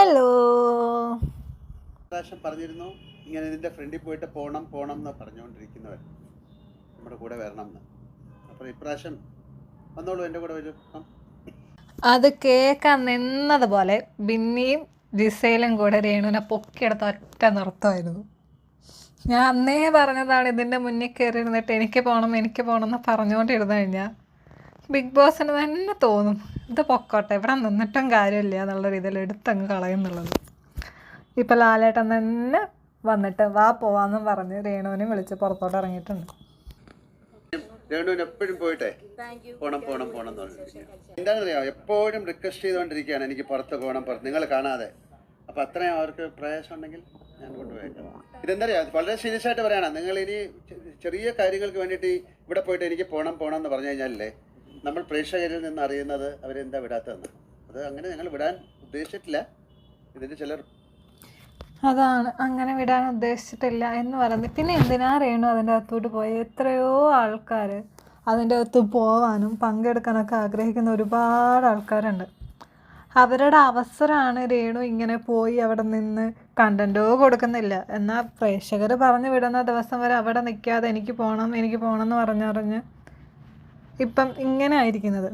Hello പ്രാവശ്യം പറഞ്ഞിരുന്നു ഇങ്ങനെ ഇതിന്റെ ഫ്രണ്ടിൽ പോയിട്ട് പോണം പോണം എന്ന് പറഞ്ഞുകൊണ്ടിരിക്കുന്നവർ നമ്മുടെ കൂടെ വരണം എന്ന്. അപ്പോൾ ഇപ്രാവശ്യം വന്നോളൂ എന്റെ കൂടെ വരൂ. അത് കേൾക്കാൻ നിന്നതുപോലെ ബിന്നിയും ജിസയിലും കൂടെ രേണുവിനെ പൊക്കിയെടുത്ത ഒറ്റ നൃത്തമായിരുന്നു. ഞാൻ അന്നേ പറഞ്ഞതാണ് ഇതിന്റെ മുന്നിൽ കയറി ഇരുന്നിട്ട് എനിക്ക് പോകണം എനിക്ക് പോകണം എന്ന് പറഞ്ഞുകൊണ്ടിരുന്നു കഴിഞ്ഞാൽ ബിഗ് ബോസിന് തന്നെ തോന്നും ഇത് പൊക്കോട്ടെ ഇവിടെ നിന്നിട്ടും കാര്യമില്ല എന്നുള്ള രീതിയിൽ എടുത്തങ്ങ് കളയുന്നുള്ളത് ഇപ്പം ലാലേട്ടൻ തന്നെ വന്നിട്ട് വാ പോവാന്നും പറഞ്ഞ് രേണുവിനെ വിളിച്ച് പുറത്തോട്ട് ഇറങ്ങിയിട്ടുണ്ട്. രേണുവിന് എപ്പോഴും പോയിട്ടെ? പോണം പോണം പോണം എന്താണെന്നറിയാമോ എപ്പോഴും റിക്വസ്റ്റ് ചെയ്തുകൊണ്ടിരിക്കുകയാണ് എനിക്ക് പുറത്ത് പോകണം പുറത്ത്. നിങ്ങൾ കാണാതെ. അപ്പോൾ അത്രയും അവർക്ക് പ്രയാസം ഉണ്ടെങ്കിൽ ഞാൻ കൊണ്ടുപോയേക്കാം. ഇതെന്തറിയാം വളരെ സീരിയസ് ആയിട്ട് പറയണം. നിങ്ങൾ ഇനി ചെറിയ കാര്യങ്ങൾക്ക് വേണ്ടിയിട്ട് ഇവിടെ പോയിട്ട് എനിക്ക് പോണം പോണം എന്ന് പറഞ്ഞു കഴിഞ്ഞാലേ നമ്മൾ പ്രേക്ഷകരിൽ നിന്ന് അറിയുന്നത് അവരെന്താ വിടാത്തതെന്ന്. അത് അങ്ങനെ ഞങ്ങൾ വിടാൻ ഉദ്ദേശിച്ചിട്ടില്ല. ഇതിന്റെ ചിലർ അതാണ്. അങ്ങനെ വിടാൻ ഉദ്ദേശിച്ചിട്ടില്ല എന്ന് പറഞ്ഞ് പിന്നെ എന്തിനാ രേണു അതിന്റെ അകത്തോട്ട് പോയി? എത്രയോ ആൾക്കാർ അതിന്റെ അകത്ത് പോവാനും പങ്കെടുക്കാനൊക്കെ ആഗ്രഹിക്കുന്ന ഒരുപാട് ആൾക്കാരുണ്ട്. അവരുടെ അവസരമാണ് രേണു ഇങ്ങനെ പോയി അവിടെ നിന്ന് കണ്ടന്റോ കൊടുക്കുന്നില്ല. എന്നാൽ പ്രേക്ഷകർ പറഞ്ഞു വിടുന്ന ദിവസം വരെ അവിടെ നിൽക്കാതെ എനിക്ക് പോകണം എനിക്ക് പോകണം എന്ന് പറഞ്ഞറിഞ്ഞ് ഇപ്പം ഇങ്ങനെ ആയിരിക്കുന്നത്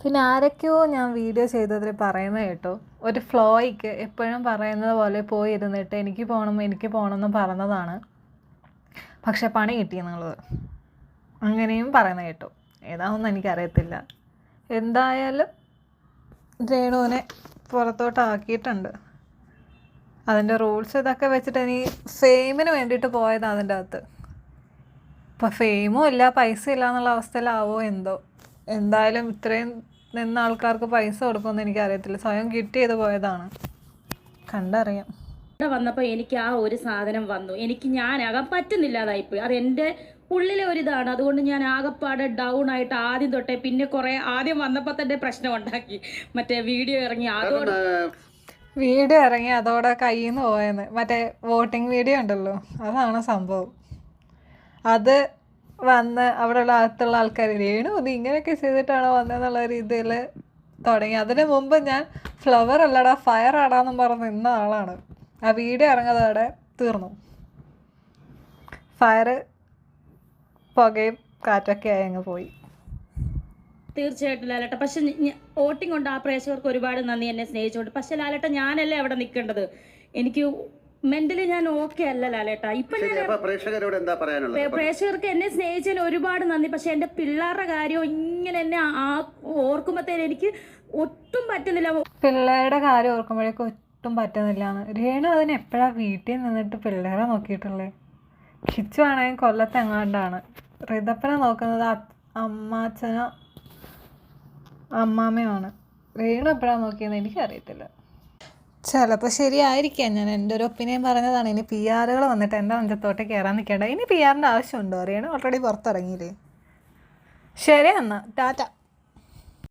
പിന്നെ ആരൊക്കെയോ ഞാൻ വീഡിയോ ചെയ്തതിൽ പറയുന്നത് കേട്ടോ ഒരു ഫ്ലോയ്ക്ക് എപ്പോഴും പറയുന്നത് പോലെ പോയി ഇരുന്നിട്ട് എനിക്ക് പോകണം എനിക്ക് പോകണം എന്ന് പറഞ്ഞതാണ്. പക്ഷെ പണി കിട്ടി എന്നുള്ളത്. അങ്ങനെയും പറയുന്നത് കേട്ടോ. ഏതാണെന്ന് എനിക്കറിയത്തില്ല. എന്തായാലും രേണുവിനെ പുറത്തോട്ടാക്കിയിട്ടുണ്ട്. അതിന്റെ റൂൾസ് ഇതൊക്കെ വെച്ചിട്ട് ഇനി ഫെയിമിന് വേണ്ടിയിട്ട് പോയതാണ് അതിന്റെ അകത്ത്. ഇപ്പം ഫെയിമും ഇല്ല പൈസ ഇല്ല എന്നുള്ള അവസ്ഥയിലാവോ എന്തോ. എന്തായാലും ഇത്രയും നിന്ന ആൾക്കാർക്ക് പൈസ കൊടുക്കുമെന്ന് എനിക്ക് എനിക്കറിയത്തില്ല. സ്വയം കിട്ടിയത് പോയതാണ്. കണ്ടറിയാം. ഇവിടെ വന്നപ്പോൾ എനിക്ക് ആ ഒരു സാധനം വന്നു. എനിക്ക് ഞാനാകാൻ പറ്റുന്നില്ലാതായിപ്പോയി. അത് എന്റെ ഉള്ളിലെ ഒരിതാണ് അതുകൊണ്ട് ഞാൻ ആകെപ്പാടെ ഡൗൺ ആയിട്ട് ആദ്യം തൊട്ടേ പിന്നെ കുറേ ആദ്യം വന്നപ്പോൾ തന്നെ പ്രശ്നം ഉണ്ടാക്കി. മറ്റേ വീഡിയോ ഇറങ്ങി. അതോടെ വീഡിയോ ഇറങ്ങി. അതോടെ കയ്യിൽ നിന്ന് പോയെന്ന്. മറ്റേ വോട്ടിംഗ് വീഡിയോ ഉണ്ടല്ലോ. അതാണ് സംഭവം. അത് വന്ന് അവിടെയുള്ള അകത്തുള്ള ആൾക്കാർ രേണു ഇത് ഇങ്ങനെയൊക്കെ ചെയ്തിട്ടാണോ വന്നതെന്നുള്ള രീതിയിൽ തുടങ്ങി. അതിന് മുമ്പ് ഞാൻ ഫ്ലവർ അല്ലടാ ഫയർ ആടാന്നും പറഞ്ഞ് നിന്ന ആളാണ്. ആ വീഡിയോ ഇറങ്ങതോടെ തീർന്നു. ഫയർ പുകയും കാറ്റൊക്കെ ആയി അങ്ങ് പോയി. തീർച്ചയായിട്ടും ലാലേട്ട. പക്ഷെ വോട്ടിംഗ് കൊണ്ട് ആ പ്രേക്ഷകർക്ക് ഒരുപാട് നന്ദി എന്നെ സ്നേഹിച്ചുകൊണ്ട്. പക്ഷെ ലാലട്ട ഞാനല്ലേ അവിടെ നിൽക്കേണ്ടത്? എനിക്ക് മെന്റലി ഞാൻ ഓക്കെ അല്ല ലാലേട്ടാ. ഇപ്പൊ ശരി അപ്പൊ പ്രേക്ഷകരോട് എന്താ പറയാനുള്ളത്? പ്രേ- പ്രേക്ഷകർക്ക് എന്നെ സ്നേഹിച്ചതിന് ഒരുപാട് നന്ദി. പക്ഷെ എന്റെ പിള്ളേരുടെ കാര്യം ഇങ്ങനെ എന്നെ ആ ഓർക്കുമ്പോഴത്തേന് എനിക്ക് ഒട്ടും പറ്റുന്നില്ല. പിള്ളേരുടെ കാര്യം ഓർക്കുമ്പോഴേക്കും ഒട്ടും പറ്റുന്നില്ലാന്ന് രേണു അതിന് എപ്പോഴാ വീട്ടിൽ നിന്നിട്ട് പിള്ളേരെ നോക്കിയിട്ടുള്ളത് കിച്ചു ആണെങ്കിൽ കൊല്ലത്തെങ്ങാണ്ടാണ്. റിതപ്പനെ നോക്കുന്നത് അ- അമ്മാച്ചനോ ആണ് രേണു എപ്പോഴാ നോക്കിയെന്ന് എനിക്കറിയത്തില്ല. ചിലപ്പോൾ ശരിയായിരിക്കാം. ഞാൻ എന്റെ ഒരു ഒപ്പീനിയൻ പറഞ്ഞതാണ്. ഇനി പി ആറുകൾ വന്നിട്ട് എന്റെ അഞ്ചത്തോട്ട് കയറാൻ നിൽക്കേണ്ട. ഇനി പി ആറിന്റെ ആവശ്യമുണ്ടോ? അറിയണം ഓൾറെഡി പുറത്തിറങ്ങിയില്ലേ? ശരി എന്നാൽ ടാറ്റ.